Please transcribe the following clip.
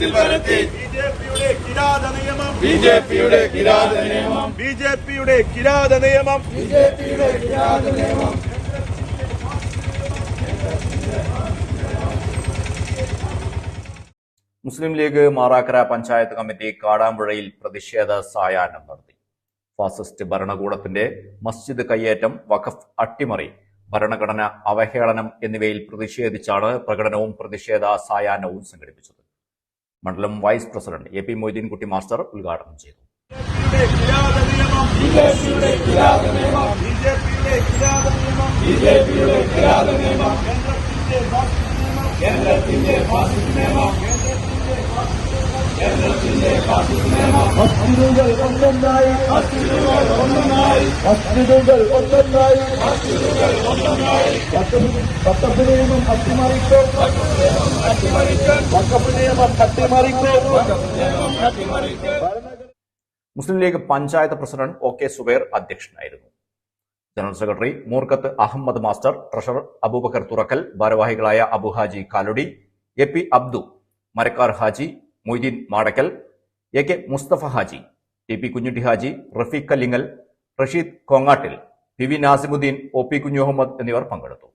കാറ്റിൽ പറത്തി ബിജെപിയുടെ കിരാത നിയമം. ബി ജെ പിയുടെ കിരാത നിയമം ബിജെപിയുടെ കിരാത നിയമം. ബി ജെ പിയുടെ കിരാത നിയമം. Muslim League Marakkara panchayat committee കാടാമ്പുഴയിൽ പ്രതിഷേധ സായാഹ്നം നടത്തി. ഫാസിസ്റ്റ് ഭരണകൂടത്തിന്റെ മസ്ജിദ് കയ്യേറ്റം വഖഫ് അട്ടിമറി ഭരണഘടന അവഹേളനം എന്നിവയിൽ പ്രതിഷേധിച്ചാണ് പ്രകടനവും പ്രതിഷേധ സായാഹ്നവും സംഘടിപ്പിച്ചത്. മണ്ഡലം vice president A P Moideenkutty master ഉദ്ഘാടനം ചെയ്തു ഒന്നൊന്നായി ഒന്നൊന്നായി വക്കഫ് നിയമം അട്ടിമറിക്കോ വക്കപ്പ് നിയമം അട്ടിമറിക്കോ Muslim League panchayat president O K Subair അധ്യക്ഷനായിരുന്നു. General secretary Moorkkath Ahammed master treasurer Abubakar Thurakkal ഭാരവാഹികളായ Abu Haji Kaludi A P Abdu Marakkar Haji Moideen Madakkal A K Musthafa Haji T P Kunjutty Haji Rafeeq Kallingal Rasheed Kongattil P V Nasimuddin O P Kunhahammed എന്നിവർ പങ്കെടുത്തു.